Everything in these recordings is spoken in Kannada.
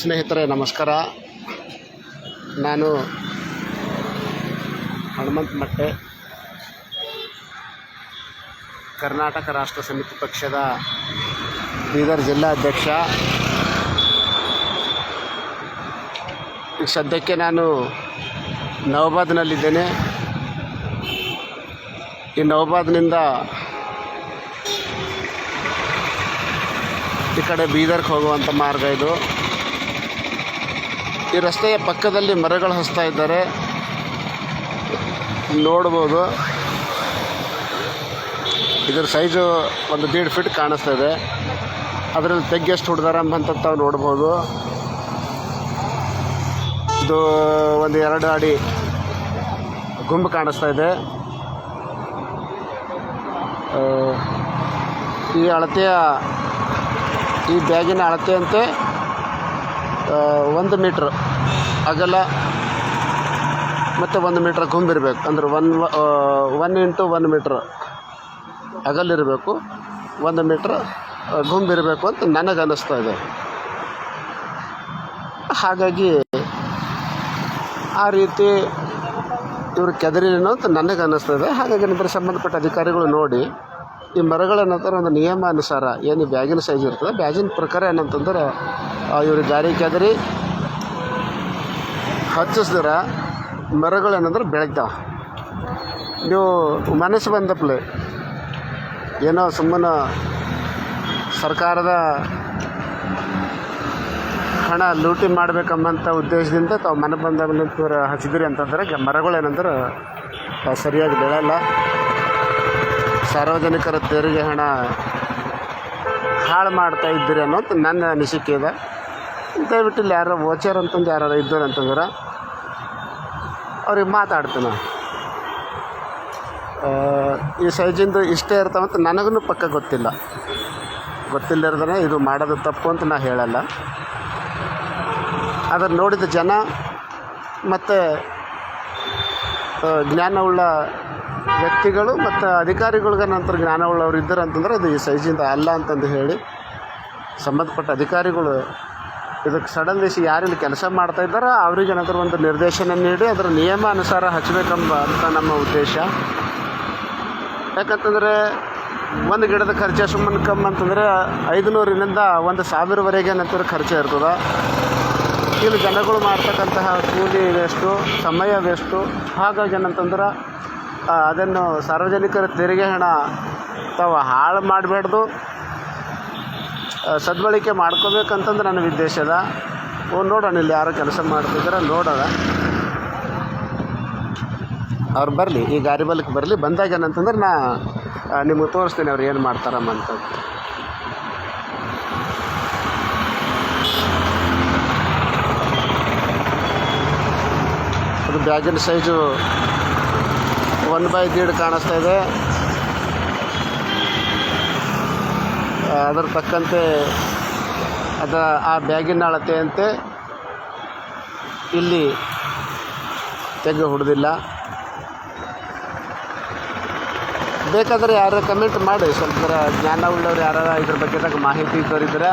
ಸ್ನೇಹಿತರೆ, ನಮಸ್ಕಾರ. ನಾನು ಹನುಮಂತ ಮಟ್ಟೆ, ಕರ್ನಾಟಕ ರಾಷ್ಟ್ರ ಸಮಿತಿ ಪಕ್ಷದ ಬೀದರ್ ಜಿಲ್ಲಾಧ್ಯಕ್ಷ ಈಗ ಸದ್ಯಕ್ಕೆ ನಾನು ನವಬಾದ್ನಲ್ಲಿದ್ದೇನೆ. ಈ ನವಬಾದ್ನಿಂದ ಈ ಕಡೆ ಬೀದರ್ಗೆ ಹೋಗುವಂಥ ಮಾರ್ಗ ಇದು. ಈ ರಸ್ತೆಯ ಪಕ್ಕದಲ್ಲಿ ಮರಗಳು ಹಸ್ತಾ ಇದ್ದಾರೆ. ನೋಡ್ಬೋದು. ಇದರ ಸೈಜು ಒಂದು ದೀಡ್ ಫೀಟ್ ಕಾಣಿಸ್ತಾ ಇದೆ. ಅದರಲ್ಲಿ ತೆಗ್ಗೆಷ್ಟು ಹೊಡೆದಾರ ಅಂತ ತಾವು ನೋಡ್ಬೋದು. ಇದು ಒಂದು ಎರಡು ಅಡಿ ಗುಂಬು ಕಾಣಿಸ್ತಾ ಇದೆ. ಈ ಅಳತೆಯ, ಈ ಬ್ಯಾಗಿನ ಅಳತೆಯಂತೆ ಒಂದು ಮೀಟ್ರ್ ಅಗಲ ಮತ್ತು ಒಂದು ಮೀಟ್ರ್ ಗುಂಬಿರಬೇಕು ಅಂದ್ರೆ one one into one metre ಅಗಲಿರಬೇಕು ಒಂದು ಮೀಟ್ರ್ ಗುಂಬಿರಬೇಕು ಅಂತ ನನಗೆ ಅನ್ನಿಸ್ತಾ ಇದೆ. ಹಾಗಾಗಿ ಆ ರೀತಿ ಇವರು ಕೆದರಿನೋ ಅಂತ ನನಗೆ ಅನ್ನಿಸ್ತದೆ ಹಾಗಾಗಿ ನಂತರ ಸಂಬಂಧಪಟ್ಟ ಅಧಿಕಾರಿಗಳು ನೋಡಿ ಈ ಮರಗಳ ನಂತರ ಒಂದು ನಿಯಮಾನುಸಾರ ಏನು ಈ ಬ್ಯಾಗಿನ ಸೈಜ್ ಇರ್ತದೆ, ಬ್ಯಾಗಿನ ಪ್ರಕಾರ ಏನಂತಂದ್ರೆ ಇವರು ಗಾಡಿ ಕೆದರಿ, ಹಚ್ಚಿಸಿದ್ರ ಮರಗಳು ಏನಂದ್ರೆ ಬೆಳಗ್ತಾವ ನೀವು ಮನಸ್ಸು ಬಂದಪ್ಲೆ. ಏನೋ ಸುಮ್ಮನೆ ಸರ್ಕಾರದ ಹಣ ಲೂಟಿ ಮಾಡಬೇಕಂಬಂಥ ಉದ್ದೇಶದಿಂದ ತಾವು ಮನೆ ಬಂದ ಹಚ್ಚಿದ್ರಿ ಅಂತಂದ್ರೆ ಮರಗಳು ಏನಂದ್ರೆ ಸರಿಯಾಗಿ ಬೆಳೆಯಲ್ಲ. ಸಾರ್ವಜನಿಕರ ತೆರಿಗೆ ಹಣ ಹಾಳು ಮಾಡ್ತಾ ಇದ್ದೀರಿ ಅನ್ನೋದು ನನ್ನ ಅನಿಸಿಕೆ ಇದೆ. ದಯವಿಟ್ಟು ಇಲ್ಲಿ ಯಾರೋ ವೋಚರ್ ಅಂತಂದು ಯಾರು ಇದ್ದಾರೆ ಅಂತಂದ್ರೆ ಅವ್ರಿಗೆ ಮಾತಾಡ್ತೀನಿ ಈ ಸೈಜಿಂದು ಇಷ್ಟೇ ಇರ್ತಾವಂತ ನನಗೂ ಪಕ್ಕ ಗೊತ್ತಿಲ್ಲ. ಗೊತ್ತಿಲ್ಲದ್ರೆ ಇದು ಮಾಡೋದು ತಪ್ಪು ಅಂತ ನಾ ಹೇಳಲ್ಲ. ಅದನ್ನು ನೋಡಿದ ಜನ ಮತ್ತು ಜ್ಞಾನವುಳ್ಳ ವ್ಯಕ್ತಿಗಳು ಮತ್ತು ಅಧಿಕಾರಿಗಳ್ಗೆ ನಂತರ ಜ್ಞಾನವುಳ್ಳವ್ರು ಇದ್ದರು ಅಂತಂದ್ರೆ ಅದು ಈ ಸೈಜಿಂದ ಅಲ್ಲ ಅಂತಂದು ಹೇಳಿ ಸಂಬಂಧಪಟ್ಟ ಅಧಿಕಾರಿಗಳು ಇದಕ್ಕೆ ಸಡನ್ ದೇಶ ಯಾರಿಲ್ಲಿ ಕೆಲಸ ಮಾಡ್ತಾ ಇದ್ದಾರೋ ಅವ್ರಿಗೆ ಏನಾದರೂ ಒಂದು ನಿರ್ದೇಶನ ನೀಡಿ ಅದರ ನಿಯಮ ಅನುಸಾರ ಹಚ್ಚಬೇಕೆಂಬ ಅಂತ ನಮ್ಮ ಉದ್ದೇಶ. ಯಾಕಂತಂದರೆ ಒಂದು ಗಿಡದ ಖರ್ಚು ಸುಮ್ಮನೆ ಕಮ್ಮಿ ಅಂತಂದರೆ ಐದುನೂರಿನಿಂದ ಒಂದು ಸಾವಿರವರೆಗೆ ಏನಂತಾರೆ ಖರ್ಚು ಇರ್ತದೆ. ಇಲ್ಲಿ ಜನಗಳು ಮಾಡ್ತಕ್ಕಂತಹ ಕೂಲಿ ವೇಸ್ಟು, ಸಮಯ ವೇಸ್ಟು. ಹಾಗಾಗಿ ಏನಂತಂದ್ರೆ ಅದನ್ನು ಸಾರ್ವಜನಿಕರ ತೆರಿಗೆ ಹಣ ತಾವು ಹಾಳು ಮಾಡಬಾರ್ದು. ಸದ್ಬಳಕೆ ಮಾಡ್ಕೋಬೇಕಂತಂದ್ರೆ ನನ್ನ ಉದ್ದೇಶದ ಓ, ನೋಡೋಣ ಇಲ್ಲಿ ಯಾರು ಕೆಲಸ ಮಾಡ್ತಿದ್ದಾರೆ ನೋಡೋಣ. ಅವ್ರು ಬರಲಿ, ಈ ಗಾರಿ ಬಲಕ್ಕೆ ಬರಲಿ, ಬಂದಾಗ ಏನಂತಂದ್ರೆ ನಾ ನಿಮಗೆ ತೋರಿಸ್ತೀನಿ ಅವ್ರು ಏನು ಮಾಡ್ತಾರಮ್ಮ ಅಂತ. ಅದು ಬ್ಯಾಗಿನ ಸೈಜು ಒನ್ ಬೈ ದೀಡ್ ಕಾಣಿಸ್ತಾ ಇದೆ. ಅದರ ತಕ್ಕಂತೆ ಅದರ ಆ ಬ್ಯಾಗಿನ ಅಳತೆಯಂತೆ ಇಲ್ಲಿ ತೆಗೆ ಹೊಡೆದಿಲ್ಲ. ಬೇಕಾದರೆ ಯಾರು ಕಮೆಂಟ್ ಮಾಡಿ. ಸ್ವಲ್ಪ ಥರ ಜ್ಞಾನ ಉಳ್ಳವ್ರು ಯಾರು ಇದ್ರ ಬಗ್ಗೆದಾಗ ಮಾಹಿತಿ ತೋರಿದ್ರೆ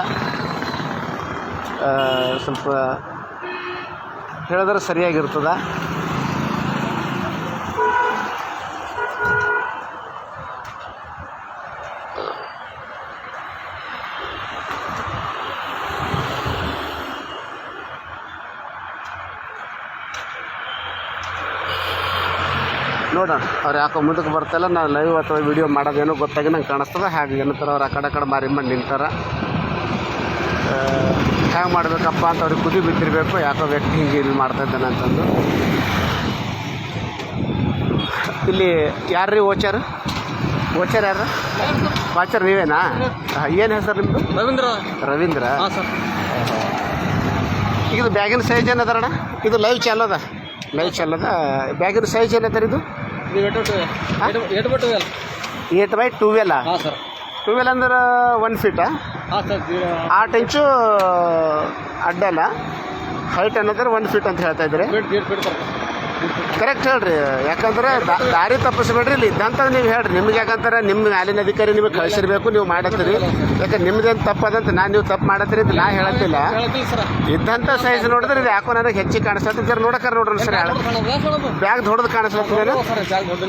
ಸ್ವಲ್ಪ ಹೇಳಿದ್ರೆ ಸರಿಯಾಗಿರ್ತದ. ನೋಡೋಣ. ಅವ್ರು ಯಾಕೋ ಮುಂದಕ್ಕೆ ಬರ್ತಾಯಿಲ್ಲ ನಾನು ಲೈವ್ ಅಥವಾ ವಿಡಿಯೋ ಮಾಡೋದೇನೋ ಗೊತ್ತಾಗಿ ನಂಗೆ ಕಾಣಿಸ್ತದೆ. ಹಾಗೆ ಏನಂತಾರೆ ಅವ್ರು ಆ ಕಡೆ ಕಡೆ ಮಾರಿ ಮಾಡಿ ನಿಂತಾರೆ ಹ್ಯಾಂಗೆ ಮಾಡಬೇಕಪ್ಪ ಅಂತ ಅವ್ರಿಗೆ ಕುದಿ ಬಿದ್ದಿರಬೇಕು. ಯಾಕೋ ವ್ಯಕ್ತಿ ಹಿಂಗೆ ಇಲ್ಲಿ ಮಾಡ್ತಾ ಇದ್ದಾನೆ ಅಂತಂದು. ಇಲ್ಲಿ ಯಾರು ರೀ ಓಚರ್ ಓಚರ್ ಯಾರು? ವಾಚರ್ ನೀವೇನಾ? ಏನು ಹೆಸರು ನಿಮ್ಮದು ರವೀಂದ್ರ. ರವೀಂದ್ರ? ಇದು ಬ್ಯಾಗಿನ ಸೈಜ್ ಏನದಾರಣ ಇದು ಲೈವ್ ಚಾಲೋದ ಲೈವ್ ಚಾಲೋದ ಬ್ಯಾಗಿನ ಸೈಜ್ ಏನದ ಇದು? Eight by twelve eight by ಟೂವೆಲ್ಲ ಹಾಂ ಸರ್ ಟೂವೆಲ್ ಅಂದ್ರೆ ಒನ್ ಫೀಟಾ ಹಾಂ ಸರ್ ಆಟ್ ಇಂಚು ಅಡ್ಡಲ್ಲ. ಹೈಟ್ ಅನ್ನೋದ್ರೆ ಒನ್ ಫೀಟ್ ಅಂತ ಹೇಳ್ತಾ ಇದ್ರಿ ಕರೆಕ್ಟ್ ಹೇಳ್ರಿ. ಯಾಕಂದ್ರೆ ದಾರಿ ತಪ್ಪಿಸ್ಬೇಡ್ರಿ, ಇಲ್ಲಿ ಇದ್ದಂತ ನೀವು ಹೇಳ್ರಿ. ನಿಮ್ಗೆ ಯಾಕಂತಾರೆ ನಿಮ್ಮ ಮ್ಯಾಲಿನ ಅಧಿಕಾರಿ ನಿಮಗೆ ಕಳಿಸಿರ್ಬೇಕು, ನೀವು ಮಾಡತ್ತೀರಿ. ಯಾಕಂದ್ರೆ ನಿಮ್ದೇನು ತಪ್ಪದಂತ ನಾನು ನೀವು ತಪ್ಪು ಮಾಡತ್ತೀರಿ ಅಂತ ನಾ ಹೇಳತ್ತಿಲ್ಲ. ಇದ್ದಂಥ ಸೈಜ್ ನೋಡಿದ್ರೆ ಇದು ಯಾಕೋ ನನಗೆ ಹೆಚ್ಚಿಗೆ ಕಾಣಿಸ್ತದೆ ಜರ ನೋಡಕ್ಕಾರ ನೋಡ್ರಿ ಸರ್ ಬ್ಯಾಗ್ ದೊಡ್ಡದು ಸರ್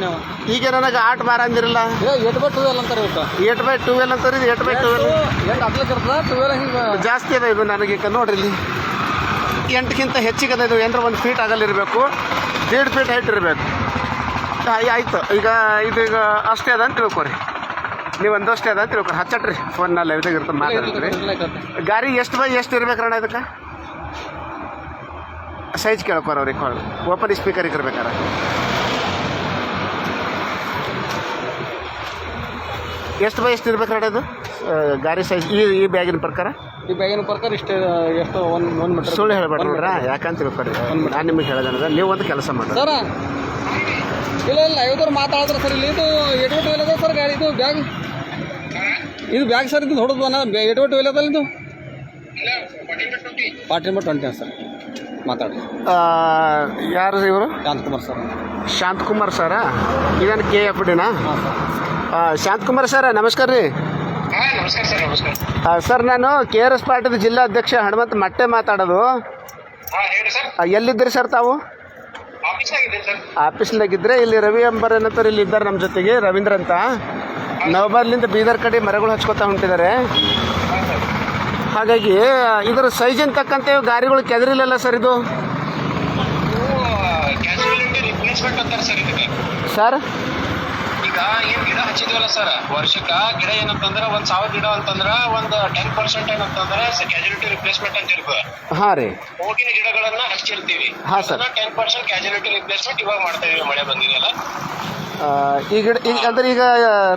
ಅವ. ಈಗ ನನಗೆ ಆಟ್ ಬಾರ ಅಂದಿರಲ್ಲ. ಏ ಎಟ್ ಬಟ್ ಟುವೆಲ್ ಅಂತಾರೆ ಏಟ್ ಬೈ ಟೂವೆಲ್ ಅಂತಾರೆ ಇದು? ಏಟ್ ಬೈ ಟೂವೆಲ್ ಜಾಸ್ತಿ ಅದ ಇದು ನನಗೆ ಈಗ ನೋಡ್ರಿ ಇಲ್ಲಿ. ಎಂಟಕ್ಕಿಂತ ಹೆಚ್ಚಿಗೆ ಅದ ಇದು ಏನಾರ ಒಂದು ಫೀಟ್ ಆಗಲ್ಲಿರಬೇಕು. ದೇಡ್ ಫೀಟ್ ಹೈಟ್ ಇರಬೇಕು. ಆಯ್ತು. ಈಗ ಇದು ಈಗ ಅಷ್ಟೇ ಅದ ಅಂತ ತಿಳ್ಕೊರಿ. ನೀವು ಒಂದಷ್ಟೇ ಅದ ಅಂತ ತಿಳ್ಕೊರಿ. ಹಚ್ಚಟ್ರಿ ಫೋನ್ನಲ್ಲಿ ಇದಾಗ ಇರ್ತದೆ ಮಾತಾಡ್ತೀರಿ ಗಾರಿ ಎಷ್ಟು ಬೈ ಎಷ್ಟು ಇರ್ಬೇಕಣ್ಣ ಇದಕ್ಕೆ? ಸೈಜ್ ಕೇಳ್ಕೊರ ಅವ್ರಿಗೆ ಕಾಲ್ ಓಪನ್ ಸ್ಪೀಕರ್ ಇರ್ಬೇಕಾರ ಎಷ್ಟು ಬೈ ಎಷ್ಟು ಇರ್ಬೇಕಣ್ಣ ಇದು? ಗಾರಿ ಸೈಜ್ ಈ ಈ ಬ್ಯಾಗಿನ ಪ್ರಕಾರ? ಈ ಬ್ಯಾಗಿನ ಪ್ರಕಾರ ಇಷ್ಟು ಎಷ್ಟು ಒಂದು ಒಂದು ಮೀಟರ್ ಸುಳ್ಳು ಹೇಳ್ಬೇಡ ನೋಡ್ರ ಯಾಕಂತ ತಿಳ್ಕೊರಿ ನಾನು ನಿಮಗೆ ಹೇಳಿದೆ ನೀವು ಒಂದು ಕೆಲಸ ಮಾಡಿ ಸರ ಇಲ್ಲ ಇಲ್ಲ ಐವತ್ತವ್ರು ಮಾತಾಡಿದ್ರೆ ಸರ್ ಇಲ್ಲಿ ಇದು ಎಟ್ಬಿಟ್ಟು ಇಲ್ಲದ ಸರ್ ಗಾಡಿ ಇದು ಬ್ಯಾಗ್. ಇದು ಬ್ಯಾಗ್ ಸರ್ ಇದು ಹೊಡೆದು ಅನ್ನ ಎಟ್ ಬಟ್ ಅದ ಇದು? ಫಾರ್ಟಿ ನಂಬರ್ ಟ್ವೆಂಟಿ ಸರ್ ಮಾತಾಡಿ. ಯಾರು ಇವರು? ಶಾಂತಕುಮಾರ್ ಸರ್. ಶಾಂತಕುಮಾರ್ ಸರ? ಇದೇನು ಕೆ ಎಫ್ ಡಿನಾ ಶಾಂತಕುಮಾರ್ ಸರ ನಮಸ್ಕಾರ ರೀ. ನಮಸ್ಕಾರ ಸರ್ ನಮಸ್ಕಾರ. ಸರ್ ನಾನು ಕೆ ಆರ್ ಎಸ್ ಪಾರ್ಟಿದ ಜಿಲ್ಲಾ ಅಧ್ಯಕ್ಷ ಹನುಮಂತ ಮಟ್ಟೆ ಮಾತಾಡೋದು. ಹಾ ಹೇಳಿ ಸರ್. ಆ, ಎಲ್ಲಿದ್ದೀರಿ ಸರ್ ತಾವು? ಆಫೀಸ್ನಾಗಿದ್ದೀನಿ ಸರ್. ಆಫೀಸ್ನಾಗಿದ್ದರೆ ಇಲ್ಲಿ ರವಿ ಅಂಬರ್ ಏನಂತಾರೆ ಇಲ್ಲಿ ಇದ್ದಾರೆ ನಮ್ಮ ಜೊತೆಗೆ ರವೀಂದ್ರ ಅಂತ. ನವಬಾದ್ಲಿಂದ ಬೀದರ್ ಕಡೆ ಮರಗಳು ಹಚ್ಕೋತಾ ಹೊಂಟಿದ್ದಾರೆ. ಹಾಗಾಗಿ ಇದರ ಸೈಜಿನ ತಕ್ಕಂತೆ ಗಾರಿಗಳು ಕೆದರಿಲ್ಲಲ್ಲ ಸರ್ ಇದು? ಕ್ಯಾಶುಯಾಲಿಟಿ ರಿಪ್ಲೇಸ್ಮೆಂಟ್ ಅಂತಾರೆ ಸರ್ ಇದಕ್ಕೆ. ಸರ್? ಈಗ ಏನ್ ಗಿಡ ಹಚ್ಚಿದ್ವಲ್ಲ ಸರ್ ವರ್ಷಕ್ಕ ಗಿಡ ಏನಂತಂದ್ರ ಒಂದ್ ಸಾವಿರ ಗಿಡ ಅಂತಂದ್ರ ಒಂದ್ ಟೆನ್ ಪರ್ಸೆಂಟ್ ಏನಂತಂದ್ರ ಕ್ಯಾಜುಲಿಟಿ ರಿಪ್ಲೇಸ್ಮೆಂಟ್ ಅಂತ ಇರ್ತದೆ ಹಾ ರೀ. ಹೋಗಿನ ಗಿಡಗಳನ್ನ ಹಚ್ಚಿರ್ತೀವಿ. ಹಾ. ಟೆನ್ ಪರ್ಸೆಂಟ್ ಕ್ಯಾಜುಲಿಟಿ ರಿಪ್ಲೇಸ್ಮೆಂಟ್ ಇವಾಗ ಮಾಡ್ತಾ ಇದೀವಿ ಮಳೆ ಬಂದಿದೆಯಲ್ಲ ಈಗ ಈಗ ಅಂದ್ರೆ ಈಗ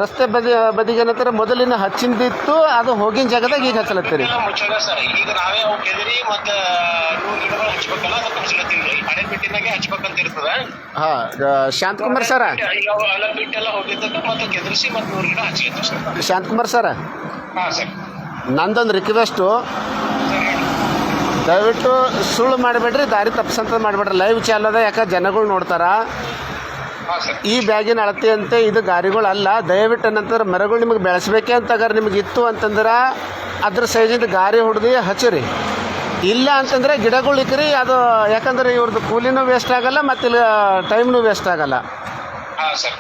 ರಸ್ತೆ ಬದಿ ಬದಿಗೆ ಏನಂತಾರೆ ಮೊದಲಿನ ಹಚ್ಚಿಂದಿತ್ತು ಅದು ಹೋಗಿನ ಜಾಗದಾಗ ಈಗ ಹಚ್ಚಲತ್ತೀರಿ? ಸರ್. ಈಗ ನಾವೇ ಅವು ಕೆದರಿ ಮತ್ತ ನೂರು ಗಿಡಗಳು ಹಚ್ಬೇಕಲ್ಲ ಅದಕ್ಕೆ ಹಚ್ಲತ್ತೀವಿ ಹಳೆ ಬಿಟ್ಟಿನಾಗೆ ಹಚ್ಬೇಕಂತ ಇರ್ತದ. ಹಾಂ ಶಾಂತಕುಮಾರ್ ಸರ? ಈಗ ಅವು ಬಿಟ್ಟೆಲ್ಲ ಹೋಗಿದ್ದಕ್ಕೆ ಮತ್ತೆ ಕೆದರಿಸಿ ಮತ್ತೆ ನೂರು ಗಿಡ ಹಚ್ಲಿತ್ತು ಸರ್. ಶಾಂತಕುಮಾರ್ ಸರ? ಹಾ ಸರ್. ನಂದೊಂದು ರಿಕ್ವೆಸ್ಟು ಸರ್ ಹೇಳಿ ದಯವಿಟ್ಟು ಸುಳ್ಳು ಮಾಡಬೇಡ್ರಿ ದಾರಿ ತಪ್ಪಿಸಂತ ಮಾಡಬೇಡ್ರಿ. ಲೈವ್ ಚಾಲದ ಯಾಕೆ ಜನಗಳು ನೋಡ್ತಾರ? ಈ ಬ್ಯಾಗಿನ ಅಳತೆ ಅಂತೆ ಇದು ಗಾರಿಗಳು ಅಲ್ಲ ದಯವಿಟ್ಟು ಏನಂತಂದ್ರೆ ಮರಗಳು ನಿಮಗೆ ಬೆಳೆಸ್ಬೇಕೆ ಅಂತಗಾರ ನಿಮಗೆ ಇತ್ತು ಅಂತಂದ್ರೆ ಅದ್ರ ಸೈಜಿಂದ ಗಾರಿ ಹೊಡೆದು ಹಚ್ಚಿರಿ. ಇಲ್ಲ ಅಂತಂದರೆ ಗಿಡಗಳು ಇಕ್ರಿ, ಅದು ಯಾಕಂದ್ರೆ ಇವ್ರದ್ದು ಕೂಲಿನೂ ವೇಸ್ಟ್ ಆಗಲ್ಲ ಮತ್ತು ಟೈಮ್ನೂ ವೇಸ್ಟ್ ಆಗಲ್ಲ. ಸರ್.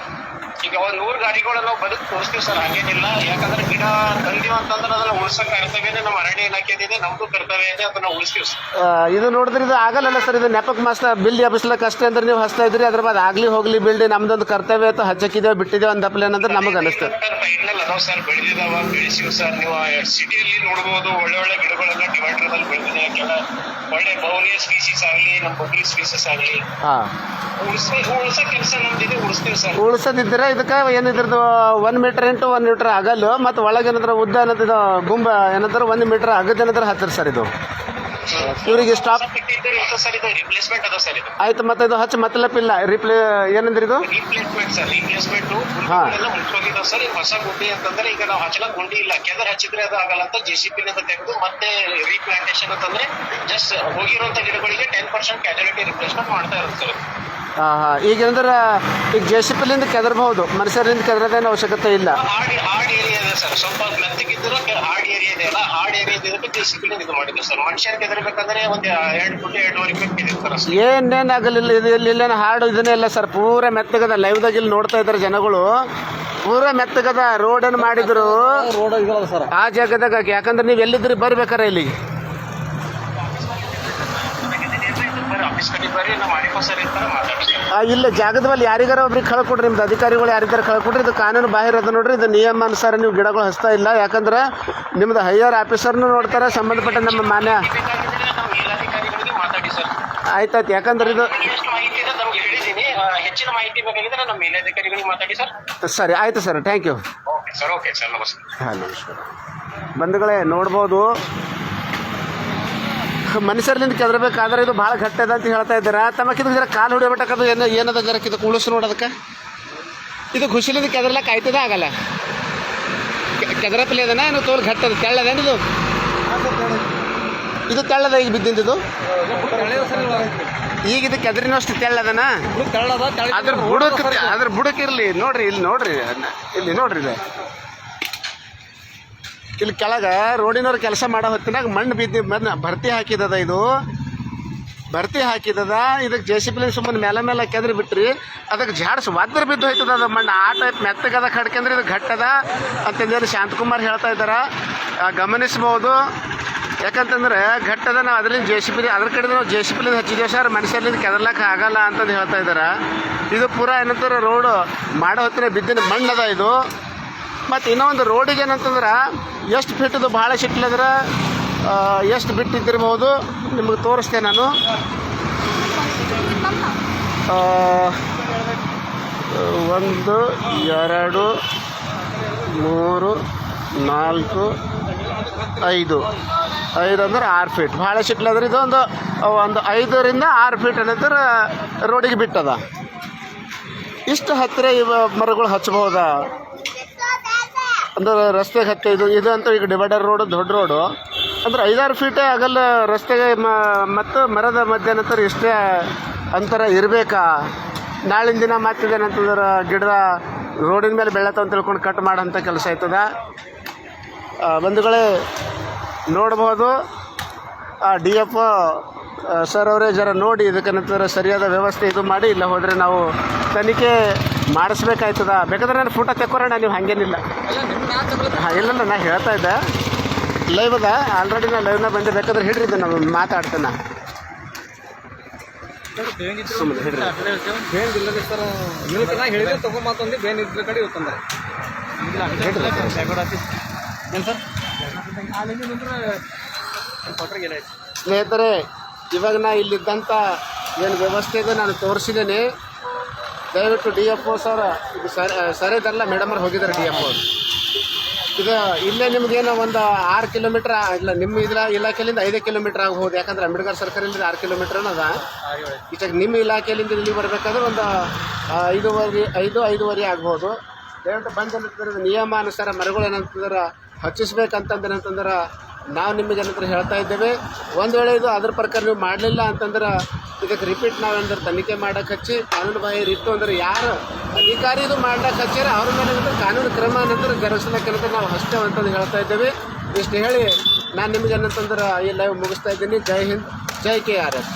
ಈಗ ಒಂದ್ ನೂರ್ ಗಾಡಿಗಳ ನಾವು ಬದುಕು ತೋರಿಸ್ತೀವಿ ಸರ್ ಹಾಗೇನಿಲ್ಲ. ಯಾಕಂದ್ರೆ ಗಿಡ ತಂದಿವ ಅಂತಂದ್ರೆ ಅದನ್ನ ಉಳಿಸೋ ಕರ್ತವ್ಯನೇ ನಮ್ಮ ಅರಣ್ಯ ಇದೆ ನಮ್ದು ಕರ್ತವ್ಯ ಇದೆ ಅದನ್ನ ಉಳಿಸ್ತೀವಿ ಸರ್. ಆ, ಇದು ನೋಡಿದ್ರೆ ಇದು ಆಗಲ್ಲ ಸರ್ ಇದು ನೆಪಕ್ ಮಾಸ್ತ ಬಿಲ್ ಎಬ್ಬಿಸ್ಲಕ್ ಅಷ್ಟೇ ಅಂದ್ರೆ ನೀವು ಹಸ್ತಾ ಇದ್ರಿ ಅದ್ರ ಬಾದ್ ಆಗ್ಲಿ ಹೋಗ್ಲಿ ಬಿಲ್ಡಿ ನಮ್ದೊಂದು ಕರ್ತವ್ಯ ಆಯ್ತು ಹಚ್ಚಕ್ಕಿದ್ದೇವೆ ಬಿಟ್ಟಿದ್ದೇವೆ ಅಂತ ಏನಂದ್ರೆ ನಮಗೆ ಅನಿಸ್ತದೆ. ಇದ್ರಲ್ಲಿ ಅದಾವ ಸರ್ ಬೆಳೆದಿದಾವ ಬೆಳೆಸಿವ್ ಸರ್. ನೀವು ಸಿಟಿಯಲ್ಲಿ ನೋಡ್ಬೋದು ಒಳ್ಳೆ ಒಳ್ಳೆ ಗಿಡಗಳೆಲ್ಲ ಡಿವೈಡರ್ದಲ್ಲಿ ಬೆಳೆದಿದೆ. ಕೆಲ ಒಳ್ಳೆ ಬಹುನೀಯ ಸ್ಪೀಸೀಸ್ ಆಗಲಿ ನಮ್ಮ ಬಬ್ರಿ ಸ್ಪೀಸಸ್ ಆಗಲಿ ಹಾಂ. ಉಳಿಸ ಉಳಿಸೋ ಕೆಲಸ ನಮ್ದಿದೆ ಉಳಿಸ್ತೀವಿ ಸರ್. ಉಳಿಸೋದಿದ್ರೆ ಇದಕ್ಕೆ ಏನಿದ್ರದ್ದು one metre into one metre ಆಗಲ್ಲು ಮತ್ತು ಒಳಗೆ ಏನಂದ್ರೆ ಉದ್ದ ಏನಂದ್ರೆ ಇದು ಗುಂಬ ಏನಂದ್ರೆ ಒಂದು ಮೀಟರ್ ಅಗದ ಏನಂದ್ರೆ ಹತ್ತಿರ ಸರ್ ಇದು. ಇವರಿಗೆ ಸ್ಟಾಪ್ ಸರ್ ಇದು ರಿಪ್ಲೇಸ್ಮೆಂಟ್ ಅದ ಸರ್ ಆಯ್ತು ಮತ್ತೆ ಇದು ಹಚ್ಚ ಮತ್ತಲಪ್ಪಿಲ್ಲ ರಿಪ್ಲೇ ಏನಂದ್ರೆ ಇದು ಇಲ್ಲ. ಜಸ್ಟ್ ಹೋಗಿರುವಂತ ಗಿಡಗಳಿಗೆ ಟೆನ್ ಪರ್ಸೆಂಟ್ ಕ್ಯಾಜುಲಿಟಿ ರಿಪ್ಲೇಸ್ಮೆಂಟ್ ಮಾಡ್ತಾ ಇರುತ್ತೆ ಸರ್. ಹಾಂ ಹಾಂ. ಈಗ ಏನಂದ್ರೆ ಈಗ ಜೆ ಸಿ ಪಿಲಿಂದ ಕೆದರ್ಬಹುದು ಮನುಷ್ಯರಿಂದ ಕೆದರದೇನು ಅವಶ್ಯಕತೆ ಇಲ್ಲ. ಹಾರ್ಡ್ ಹಾರ್ಡ್ ಏರಿಯಾ ಇದೆ ಸರ್. ಸ್ವಲ್ಪ ಮೆತ್ತಗಿದ್ರು ಹಾರ್ಡ್ ಏರಿಯಾ ಇದೆ ಅಲ್ಲ ಹಾರ್ಡ್ ಏರಿಯಾ ಇದಕ್ಕೆ ಜೆ ಸಿ ಪಿಲಿಂದ ಇದು ಮಾಡಿದ್ದೆ ಸರ್. ಮನುಷ್ಯನ್ ಕೆದರ್ಬೇಕಂದ್ರೆ ಒಂದು ಎರಡು ಫುಟ್ ಎರಡೂವರೆ ಫೀಟ್ ಕೆದಿರ್ತಾರೆ ಸರ್. ಏನೇನು ಆಗಲಿಲ್ಲ ಇದು ಇಲ್ಲಿ ಇಲ್ಲೇನು ಹಾಡು ಇದನ್ನೇ ಇಲ್ಲ ಸರ್. ಪೂರ ಮೆತ್ತಗದ ಲೈವ್ದಾಗ ಇಲ್ಲಿ ನೋಡ್ತಾ ಇದ್ದಾರೆ ಜನಗಳು. ಪೂರ ಮೆತ್ತಗದ ರೋಡನ್ನು ಮಾಡಿದ್ರು. ರೋಡ್ ಇದಲ್ಲ ಸರ್. ಆ ಜಾಗದಾಗ ಯಾಕಂದ್ರೆ ನೀವು ಎಲ್ಲಿದ್ರಿ ಬರ್ಬೇಕಾರೆ ಇಲ್ಲಿ. ಬರ್ರಿ ನಮ್ಮ ಸರ್ ಇರ್ತಾರೆ ಮಾತಾಡ್ತೀವಿ ಇಲ್ಲ ಜಾಗದ ಮೇಲೆ ಯಾರಿಗಾರ ಒಬ್ರಿಗೆ ಕಳ್ಕೊಡ್ರಿ ನಿಮ್ದು ಅಧಿಕಾರಿಗಳು ಯಾರಿಗಾರ ಕಳ್ಕೊಡ್ರಿ ಇದು ಕಾನೂನು ಬಾಹಿರ ಅದ ನೋಡ್ರಿ ಇದು ನಿಯಮಾನುಸಾರ ನೀವು ಗಿಡಗಳು ಹಚ್ತಾ ಇಲ್ಲ. ಯಾಕಂದ್ರೆ ನಿಮ್ದು ಹೈಯರ್ ಆಫೀಸರ್ನು ನೋಡ್ತಾರೆ ಸಂಬಂಧಪಟ್ಟ ನಮ್ಮ ಮಾನ್ಯ ಮಾತಾಡಿ ಸರ್. ಆಯ್ತಾಯ್ತು ಯಾಕಂದ್ರೆ ಇದು ಎಷ್ಟು ಮಾಹಿತಿ ಇದೆ ನಮ್ಗೆ ಹೇಳಿದ್ದೀನಿ. ಹೆಚ್ಚಿನ ಮಾಹಿತಿ ಬೇಕಾಗಿದ್ರೆ ನಮ್ಮ ಮೇಲಾಧಿಕಾರಿಗಳಿಗೆ ಮಾತಾಡಿ ಸರ್. ಸರಿ ಆಯ್ತು sir thank you okay sir okay sir ನಮಸ್ಕಾರ ಹಾಂ ನಮಸ್ಕಾರ. ಬಂಧುಗಳೇ ನೋಡ್ಬೋದು. ಮನುಷ್ಯರ್ಲಿಂದ ಕೆದರಬೇಕಾದ್ರೆ ಇದು ಭಾಳ ಘಟ್ಟ ಅದ ಅಂತ ಹೇಳ್ತಾ ಇದ್ದೀರಾ? ತಮಕಿದ ಜರ ಕಾಲು ಹೊಡಿಬೇಕಾದ್ರೆ ಏನು ಏನದ ಜರ ಇದು ನೋಡ ನೋಡೋದಕ್ಕೆ ಇದು ಖುಷಿಲಿಂದ ಕೆದರ್ಲಕ್ಕೆ ಆಯ್ತದ ಆಗಲ್ಲ. ಕೆದರಪ್ಲೆ ಅದನ ಏನು ತೋಲ್ ಘಟ್ಟದ ತೆಳ್ಳದೇನು ಇದು? ಇದು ತೆಳ್ಳದ ಈಗ ಬಿದ್ದಿದ್ದು ಇದು? ಈಗ ಇದು ಕೆದರಿನಷ್ಟು ತೆಳ್ಳದನ? ಅದ್ರ ಬುಡಕ್ ಅದ್ರ ಇರ್ಲಿ ನೋಡ್ರಿ ಇಲ್ಲಿ ನೋಡ್ರಿ ಇಲ್ಲಿ ನೋಡ್ರಿ ಇಲ್ಲಿ ಇಲ್ಲಿ ಕೆಳಗೆ ರೋಡಿನವ್ರು ಕೆಲಸ ಮಾಡೋ ಹೊತ್ತಿನಾಗ ಮಣ್ಣು ಬಿದ್ದು ಮಣ್ಣು ಭರ್ತಿ ಹಾಕಿದದ ಇದು. ಭರ್ತಿ ಹಾಕಿದದ. ಇದಕ್ಕೆ ಜೆ ಸಿ ಬಿಲಿ ಸುಮ್ಮನೆ ಮೇಲೆ ಮೇಲೆ ಕೆದ್ರಿ ಬಿಟ್ರಿ. ಅದಕ್ಕೆ ಜಾಡ್ಸ್ ಒದ್ರ ಬಿದ್ದು ಹೋಯ್ತದ ಅದು ಮಣ್ಣು. ಆ ಟೈಪ್ ಮೆತ್ತಗದ ಕಡ್ಕೆಂದ್ರೆ ಇದು ಘಟ್ಟದ ಅಂತಂದೇಳಿ ಶಾಂತಕುಮಾರ್ ಹೇಳ್ತಾ ಇದ್ದಾರೆ. ಗಮನಿಸ್ಬೋದು. ಯಾಕಂತಂದ್ರೆ ಘಟ್ಟದ ನಾವು ಅದರಿಂದ ಜೆ ಸಿ ಪಿಲಿ ಅದ್ರ ಕಡೆ ನಾವು ಜೆ ಸಿ ಪಿಲಿ ಹಚ್ಚಿದ್ದೇವೆ ಸರ್ ಮನುಷ್ಯರ್ಲಿಂದ ಕೆದರ್ಲಕ್ಕೆ ಆಗಲ್ಲ ಅಂತಂದು ಹೇಳ್ತಾ ಇದ್ದಾರೆ. ಇದು ಪೂರಾ ಏನಂತಾರೆ ರೋಡು ಮಾಡೋ ಹೊತ್ತಿನ ಬಿದ್ದಿನ ಮಣ್ಣದ ಇದು. ಮತ್ತು ಇನ್ನೊಂದು ರೋಡಿಗೆ ಏನಂತಂದ್ರೆ ಎಷ್ಟು ಫಿಟ್ಟದು ಭಾಳ ಸಿಟ್ಲದ್ರೆ ಎಷ್ಟು ಬಿಟ್ಟಿದ್ದಿರ್ಬೋದು ನಿಮಗೆ ತೋರಿಸ್ತೇನೆ ನಾನು. ಒಂದು, ಎರಡು, ಮೂರು, ನಾಲ್ಕು, ಐದು. ಐದು ಅಂದ್ರೆ ಆರು ಫೀಟ್ ಭಾಳ ಸಿಟ್ಲಾದ್ರೆ ಇದೊಂದು ಒಂದು ಐದರಿಂದ ಆರು ಫೀಟ್ ಏನಂತಾರೆ ರೋಡಿಗೆ ಬಿಟ್ಟದ ಇಷ್ಟು ಹತ್ತಿರ ಇವ ಮರಗಳು ಹಚ್ಬಹುದಾ ಅಂದ್ರೆ ರಸ್ತೆಗೆ ಹತ್ತಿ ಇದು ಇದು ಅಂತ ಈಗ ಡಿವೈಡರ್ ರೋಡ್ ದೊಡ್ಡ ರೋಡು ಅಂದ್ರೆ ಐದಾರು ಫೀಟೇ ಆಗಲ್ಲ ರಸ್ತೆಗೆ ಮತ್ತು ಮರದ ಮಧ್ಯ ನಂತರ ಇಷ್ಟೇ ಅಂತರ ಇರಬೇಕಾ? ನಾಳಿನ ದಿನ ಮತ್ತಿದೇನಂತಂದ್ರೆ ಗಿಡದ ರೋಡಿನ ಮೇಲೆ ಬೆಳತ ಅಂತ ತಿಳ್ಕೊಂಡು ಕಟ್ ಮಾಡೋಂಥ ಕೆಲಸ ಆಯ್ತದ. ಬಂಧುಗಳೇ, ನೋಡ್ಬೋದು. ಡಿ ಎಫ್ ಸರ್ ಅವರೇ ಜರ ನೋಡಿ ಇದಕ್ಕೆ ನಂತರ ಸರಿಯಾದ ವ್ಯವಸ್ಥೆ ಇದು ಮಾಡಿ, ಇಲ್ಲ ಹೋದರೆ ನಾವು ತನಿಖೆ ಮಾಡಿಸ್ಬೇಕಾಯ್ತದ? ಬೇಕಾದ್ರೆ ನಾನು ಫೋಟೋ ತೆಕ್ಕೋರೋಣ ನೀವು ಹಂಗೇನಿಲ್ಲ. ಹಾಂ ಇಲ್ಲ ನಾ ಹೇಳ್ತಾ ಇದ್ದೆ. ಲೈವ್ ಅದ ಆಲ್ರೆಡಿ ನಾನು ಲೈವ್ನ ಬಂದೆ ಬೇಕಾದ್ರೆ ಹಿಡ್ರಿ ನಾನು ನಾವು ಮಾತಾಡ್ತೇನೆ ಸುಮ್ಮನೆ ಹಿಡ್ರಿ. ಸ್ನೇಹಿತರೆ ಇವಾಗ ನಾ ಇಲ್ಲಿದ್ದಂಥ ಏನು ವ್ಯವಸ್ಥೆ ಇದೆ ನಾನು ತೋರಿಸಿದ್ದೇನೆ. ದಯವಿಟ್ಟು ಡಿ ಎಫ್ ಒ ಸರ್, ಇದು ಸರಿ ಮೇಡಮ್ ಅವ್ರು ಹೋಗಿದ್ದಾರೆ ಡಿ ಎಫ್ ಒ ಇದು ಇಲ್ಲೇ ನಿಮ್ಗೇನೋ ಒಂದು ಆರು ಕಿಲೋಮೀಟ್ರ್ ಇಲ್ಲ, ನಿಮ್ಮ ಇದರ ಇಲಾಖೆಯಿಂದ ಐದೇ ಕಿಲೋಮೀಟ್ರ್ ಆಗ್ಬೋದು. ಯಾಕಂದ್ರೆ ಅಂಬೇಡ್ಕರ್ ಸರ್ಕಾರದಿಂದ ಆರು ಕಿಲೋಮೀಟ್ರ್ ಅದ ಈಚೆಗೆ ನಿಮ್ಮ ಇಲಾಖೆಯಿಂದ ಇಲ್ಲಿ ಬರಬೇಕಾದ್ರೆ ಒಂದು ಐದೂವರೆ, ಐದು, ಐದುವರೆ ಆಗ್ಬೋದು. ದಯವಿಟ್ಟು ಬಂದು ನಿಯಮಾನುಸಾರ ಮರಗಳು ಏನಂತಂದ್ರೆ ಹಚ್ಚಿಸ್ಬೇಕಂತಂದ್ರೆ ಏನಂತಂದ್ರೆ ನಾವು ನಿಮಗೆ ಏನಂದ್ರೆ ಹೇಳ್ತಾ ಇದ್ದೇವೆ, ಒಂದು ವೇಳೆ ಇದು ಅದ್ರ ಪ್ರಕಾರ ನೀವು ಮಾಡಲಿಲ್ಲ ಅಂತಂದ್ರೆ ಇದಕ್ಕೆ ರಿಪೀಟ್ ನಾವೇನಂದ್ರೆ ತನಿಖೆ ಮಾಡಕ್ಕೆ ಹಚ್ಚಿ, ಕಾನೂನು ಬಾಹಿರ ಇತ್ತು ಅಂದ್ರೆ ಯಾರು ಅಧಿಕಾರಿ ಇದು ಮಾಡಕ್ಕೆ ಹಚ್ಚಾರೆ ಅವ್ರ ಮೇಲೆ ಕಾನೂನು ಕ್ರಮ ಅನ್ನಂದ್ರೆ ಏನಂದ್ರೆ ನಾವು ಹಚ್ತೇವೆ ಅಂತಂದು ಹೇಳ್ತಾ ಇದ್ದೇವೆ. ಇಷ್ಟು ಹೇಳಿ ನಾನು ನಿಮಗೆ ಏನಂತಂದ್ರೆ ಈ ಲೈವ್ ಮುಗಿಸ್ತಾ ಇದ್ದೀನಿ. ಜೈ ಹಿಂದ್, ಜೈ ಕೆ ಆರ್ ಎಸ್.